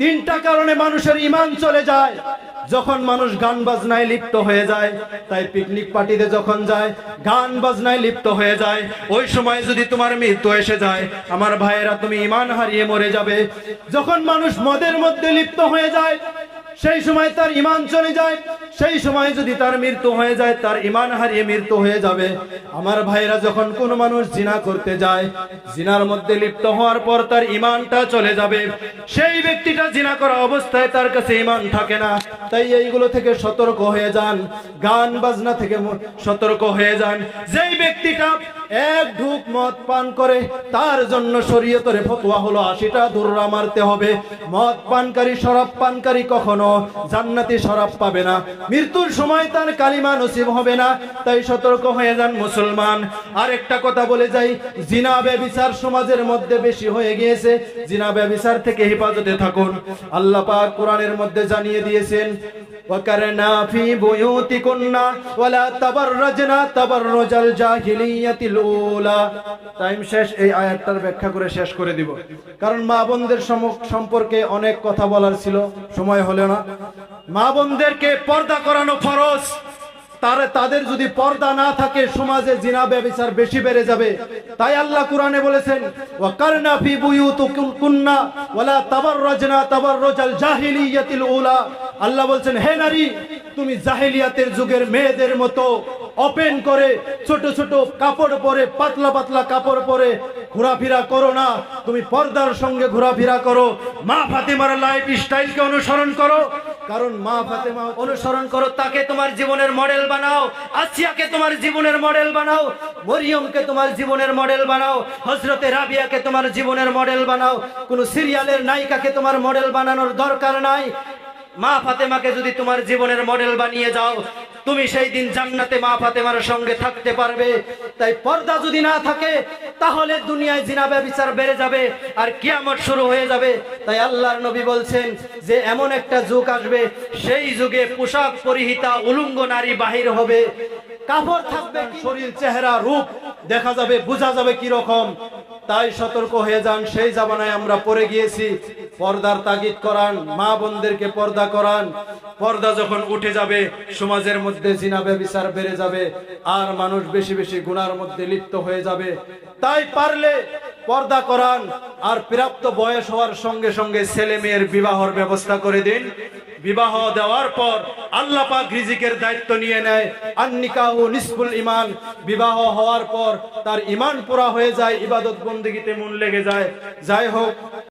তিনটা কারণে মানুষের ইমান চলে যায়। যখন মানুষ গান বাজনায় লিপ্ত হয়ে যায়, তাই পিকনিক পার্টিতে যখন যায়, গান বাজনায় লিপ্ত হয়ে যায়। ওই সময় যদি তোমার মৃত্যু এসে যায়, আমার ভাইয়েরা তুমি ইমান হারিয়ে মরে যাবে। যখন মানুষ মদের মধ্যে লিপ্ত হয়ে যায়, সেই সময় তার ইমান চলে যায়। সেই সময় যদি তার মৃত্যু হয়ে যায়, তার ইমান হারিয়ে মৃত্যু হয়ে যাবে। আমার ভাইরা যখন কোন মানুষ জিনা করতে যায়, জিনার মধ্যে লিপ্ত হওয়ার পর তার ইমানটা চলে যাবে। সেই ব্যক্তিটা জিনা করা অবস্থায় তার কাছে ইমান থাকে না। তাই এইগুলো থেকে সতর্ক হয়ে যান। গান বাজনা থেকে সতর্ক হয়ে যান। যেই ব্যক্তিটা এক ঢুক মদ পান করে, তার জন্য শরীয়তরে ফতোয়া হলো আশিটা দুর্রা মারতে হবে। মদ পানকারী, শরাব পানকারী কখনো জান্নাতি শরাব পাবে না। মৃত্যুর সময় তার কালিমা নসিব হবে না তাই সতর্ক হয়ে যান মুসলমান আর একটা কথা বলে যাই জিনা ব্যবিচার সমাজের মধ্যে বেশি হয়ে গিয়েছে জিনা ব্যবিচার থেকে হেফাজতে থাকুন আল্লাহ পাক কোরআনের মধ্যে জানিয়ে দিয়েছেন وكرنا في بيوتكن ولا تبرجنا تبرج الجاهلية الأولى টাইম শেষ এই আয়াতটার ব্যাখ্যা করে শেষ করে দিব কারণ মা বোনদের সম- সম্পর্কে অনেক কথা বলার ছিল সময় হলো না মা বোনদেরকে পর্দা করানো ফরজ। তার তাদের যদি পর্দা না থাকে, সমাজে জিনা ব্যবচার বেশি বেড়ে যাবে। তাই আল্লাহ কোরআনে বলেছেন, ওয়াকারনা ফি বুয়ুতুকুন্না ওয়ালা তাবাররাজনা তাবাররুজাল জাহিলিয়াতিল উলা। আল্লাহ বলছেন, হে নারী, তুমি জাহিলিয়াতের যুগের মেয়েদের মতো ওপেন করে, ছোট ছোট কাপড় পরে, পাতলা পাতলা কাপড় পরে ঘোরাফেরা করো না। তুমি পর্দার সঙ্গে ঘোরাফেরা করো। মা ফাতিমার লাইফ স্টাইলকে অনুসরণ করো। কারণ মা ফাতেমা অনুসরণ করো, তাকে তোমার জীবনের মডেল বানাও, আসিয়াকে তোমার জীবনের মডেল বানাও, মরিয়মকে তোমার জীবনের মডেল বানাও হজরতে রাবিয়াকে তোমার জীবনের মডেল বানাও, কোন সিরিয়ালের নায়িকাকে তোমার মডেল বানানোর দরকার নাই। মা ফাতেমাকে যদি তোমার জীবনের মডেল বানিয়ে যাও, তুমি সেই দিন জান্নাতে মা ফাতেমার সঙ্গে থাকতে পারবে। তাই পর্দা যদি না থাকে তাহলে দুনিয়ায় জিনা ব্যবচার বেড়ে যাবে আর কিয়ামত শুরু হয়ে যাবে। তাই আল্লাহর নবী বলছেন যে, এমন একটা যুগ আসবে, সেই যুগে পোশাক পরিহিতা উলুঙ্গ নারী বাহির হবে। কাপড় থাকবে শরীর, চেহারা, রূপ দেখা যাবে, বোঝা যাবে কি রকম তাই সতর্ক হয়ে যান, সেই জামানায় আমরা পড়ে গিয়েছি। পর্দার তাগিদ করান, মা বোনদেরকে পর্দা করান। পর্দা যখন উঠে যাবে, সমাজের মধ্যে জিনা ব্যবিচার বেড়ে যাবে, আর মানুষ বেশি বেশি গুনার মধ্যে লিপ্ত হয়ে যাবে। তাই পারলে পর্দা করান, আর প্রাপ্ত বয়স হওয়ার সঙ্গে সঙ্গে ছেলে মেয়ের বিবাহর ব্যবস্থা করে দিন। বিবাহ দেওয়ার পর আল্লাহ পাক রিজিকের দায়িত্ব নিয়ে নেয়। আন্নিকাহু নিসফুল ইমান বিবাহ হওয়ার পর তার ইমান পুরা হয়ে যায়, ইবাদত বন্দিগিতে মন লেগে যায়। যাই হোক